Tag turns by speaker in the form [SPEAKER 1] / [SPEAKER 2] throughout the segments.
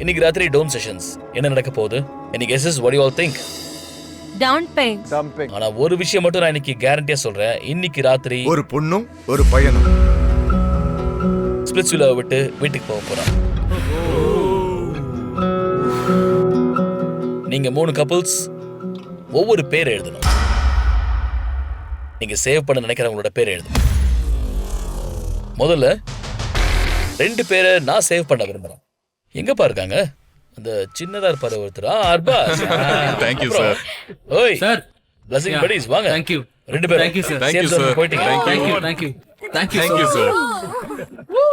[SPEAKER 1] இன்னைக்கு ராத்திரி டோம் செஷன்ஸ். என்ன நடக்க போகுது? இன்னைக்கு yes what you all think?
[SPEAKER 2] டவுன் பெயின்
[SPEAKER 3] டம்பிங்
[SPEAKER 1] ஆனா ஒரு விஷயம் மட்டும் நான் இன்னைக்கு கேரண்டியா சொல்றேன். இன்னைக்கு ராத்திரி
[SPEAKER 4] ஒரு பொண்ணும் ஒரு பையனும்.
[SPEAKER 1] ஸ்பிளிட்ஸ் விட்டு வீட்டுக்கு போக போறான் நீங்க மூணு கப்புள்ஸ் ஒவ்வொரு பேர் எழுதணும். நீங்க சேவ் பண்ண நினைக்கிறவங்களோட பேர் எழுதணும். முதல்ல ரெண்டு பேரை நான் சேவ் பண்ண விரும்புறேன். எங்கப்பா இருக்காங்க? அந்த சின்னதா இருப்பாரு ஒருத்தர்?
[SPEAKER 5] Thank you,
[SPEAKER 1] அப்புறம், ஓய்
[SPEAKER 6] சார்
[SPEAKER 1] blessing buddies வாங்க.
[SPEAKER 6] Thank you.
[SPEAKER 1] ரெண்டு பேரும்.
[SPEAKER 6] Thank you,
[SPEAKER 1] Safe zone
[SPEAKER 5] sir.
[SPEAKER 1] போயிட்டீங்க.
[SPEAKER 6] Thank you thank you thank you
[SPEAKER 5] thank you sir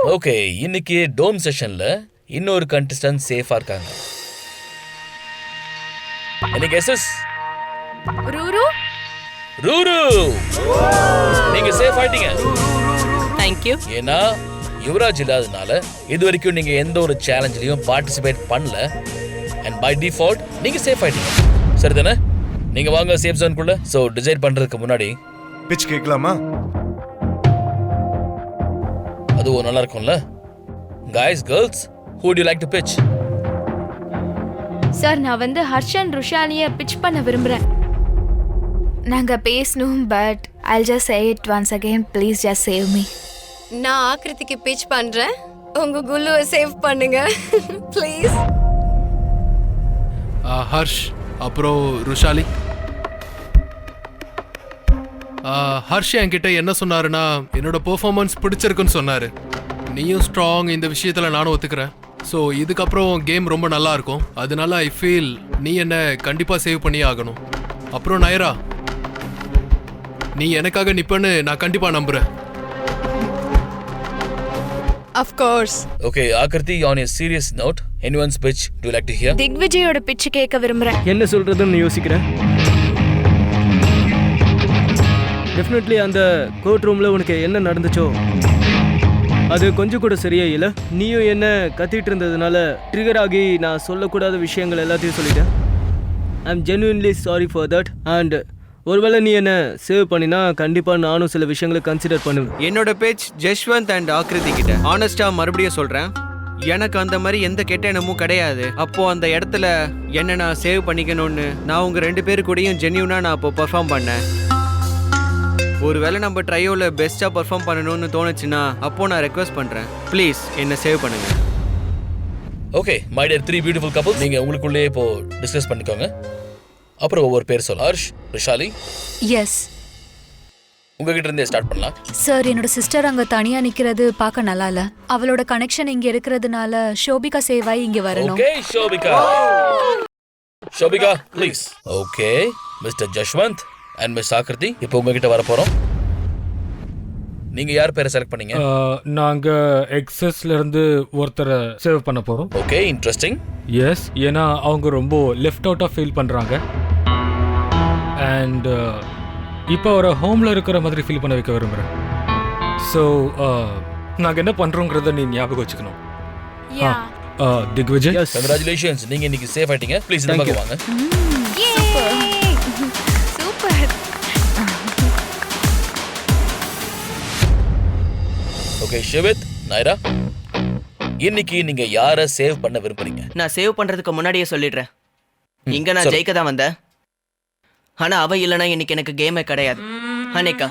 [SPEAKER 1] okay இன்னைக்கு டோம் செஷன்ல இன்னொரு கண்டஸ்டன்ட் சேஃபா இருக்காங்க. இன்னைக்கு எஸ்எஸ்
[SPEAKER 2] ரூரு.
[SPEAKER 1] ரூரு. நீங்க சேஃப் ஆயிட்டீங்க.
[SPEAKER 2] தேங்க்யூ
[SPEAKER 1] ஏன்னா யுவராஜ் இல்லாதனால இது வரைக்கும் நீங்க எந்த ஒரு சேலஞ்சிலையும் பார்ட்டிசிபேட் பண்ணல. அண்ட் பை டிஃபால்ட் நீங்க சேஃப் ஆயிட்டீங்க. சரிதானே? நீங்க வாங்க சேஃப் ஜோனுக்குள்ள ஸோ டிசைட் பண்றதுக்கு முன்னாடி
[SPEAKER 4] பிச் கேட்கலாமா?
[SPEAKER 1] அதுவும் நல்லா இருக்கும்ல guys girls do you like to pitch?
[SPEAKER 7] Sir நான் வந்து ஹர்ஷன் ருஷாலிய பிச் பண்ண விரும்புறேன். நாங்க பேசணும் but I'll just say it once again please just save me
[SPEAKER 8] நான் ஆக்கிருதிக்கு பிச் பண்றேன். உங்க குல்லுவை சேவ் பண்ணுங்க. ப்ளீஸ்
[SPEAKER 6] ஹர்ஷ் அப்புறம் ருஷாலி. ஹர்ஷ் என்கிட்ட என்ன சொன்னாருன்னா என்னோட பெர்ஃபார்மன்ஸ் பிடிச்சிருக்குன்னு சொன்னாரு. நீயும் ஸ்ட்ராங் இந்த விஷயத்துல நானும் ஒத்துக்கிறேன். ஸோ இதுக்கப்புறம் கேம் ரொம்ப நல்லா இருக்கும். அதனால ஐ ஃபீல் நீ என்ன கண்டிப்பா சேவ் பண்ணியே ஆகணும். அப்புறம் நயரா நீ எனக்காக நிப்பன்னு நான் கண்டிப்பா நம்புறேன்.
[SPEAKER 8] Of course
[SPEAKER 1] okay Aakriti on a serious note anyone's pitch do you like to hear?
[SPEAKER 7] திக்விஜயோட பிச்சு கேட்க விரும்புறேன்.
[SPEAKER 9] என்ன சொல்கிறதுன்னு யோசிக்கிறேன் டெஃபினெட்லி அந்த கோர்ட் ரூமில் உனக்கு என்ன நடந்துச்சோ அது கொஞ்சம் கூட சரியா இல்லை. நீயும் என்ன கத்திட்டு இருந்ததுனால ட்ரிகர் ஆகி நான் சொல்லக்கூடாத விஷயங்கள் எல்லாத்தையும் சொல்லிட்டேன். I am genuinely sorry for that and ஒருவேளை நீ என்ன சேவ் பண்ணினா கண்டிப்பாக நானும் சில விஷயங்களை கன்சிடர் பண்ணுவேன்.
[SPEAKER 10] என்னோட பேச் ஜஷ்வந்த் அண்ட் ஆக்ருதி கிட்ட. ஆனஸ்டா மறுபடியும் சொல்றேன். எனக்கு அந்த மாதிரி எந்த கெட்ட எண்ணமும் கிடையாது. அப்போ அந்த இடத்துல என்ன நான் சேவ் பண்ணிக்கணும்னு நான் உங்க ரெண்டு பேரு கூடயும் ஜென்யூனா நான் அப்போ பெர்ஃபார்ம் பண்ணேன். ஒருவேளை நம்ம ட்ரையோல பெஸ்டா பெர்ஃபார்ம் பண்ணணும்னு தோணுச்சுன்னா அப்போ நான் ரெக்வஸ்ட் பண்றேன். ப்ளீஸ் என்ன சேவ் பண்ணுங்க.
[SPEAKER 1] Okay my dear three beautiful couple நீங்க உங்களுக்குள்ளேயே இப்போ டிஸ்கஸ் பண்ணிக்கோங்க. அப்புறம் ஒவ்வொரு பேர் சொல்ல. ஹர்ஷ் ரிஷாலி?
[SPEAKER 2] எஸ்
[SPEAKER 1] உங்ககிட்ட இருந்தே ஸ்டார்ட் பண்ணலாம்.
[SPEAKER 11] சார் என்னோட சிஸ்டர் அங்க தனியா நிக்கிறது பார்க்க நல்லா இல்ல அவளோட கனெக்ஷன் இங்க இருக்கிறதுனால ஷோபிகா சேவாய் இங்க வரணும்.
[SPEAKER 1] Okay Shobika. Shobika please okay mister Jashwanth and miss Aakriti இப்போ உங்ககிட்ட வர போறோம். நீங்க யார் பேரை செலக்ட் பண்ணீங்க?
[SPEAKER 12] நாங்க எக்ஸஸ்ல இருந்து ஒருத்தரை சேவ் பண்ண போறோம்.
[SPEAKER 1] ஓகே இன்ட்ரெஸ்டிங்
[SPEAKER 12] எஸ் ஏன்னா அவங்க ரொம்ப லெஃப்ட் அவுட்டாக ஃபீல் பண்றாங்க. அண்ட் இப்போ ஒரு ஹோம்ல இருக்கிற மாதிரி ஃபீல் பண்ண வைக்க விரும்புறேன். ஸோ நாங்கள் என்ன பண்றோங்கிறத நீ ஞாபகம் வச்சுக்கணும்.
[SPEAKER 7] யா
[SPEAKER 12] Uh, திக்விஜய்?
[SPEAKER 1] கங்க்ராச்சுலேஷன்ஸ் நீங்க இன்னைக்கு சேஃப் ஆயிட்டீங்க. ப்ளீஸ் பக்கம் வாங்க.
[SPEAKER 7] சூப்பர்
[SPEAKER 1] ஓகே ஷிவித் நைரா இன்னைக்கு நீங்க யாரை சேவ் பண்ண விரும்புறீங்க?
[SPEAKER 10] நான் சேவ் பண்றதுக்கு முன்னாடியே சொல்லிடுறேன். இங்க நான். ஜெயிக்க தான் வந்தேன். ஆனா அவ இல்லைன்னா இன்னைக்கு எனக்கு கேமே கிடையாது. அனிகா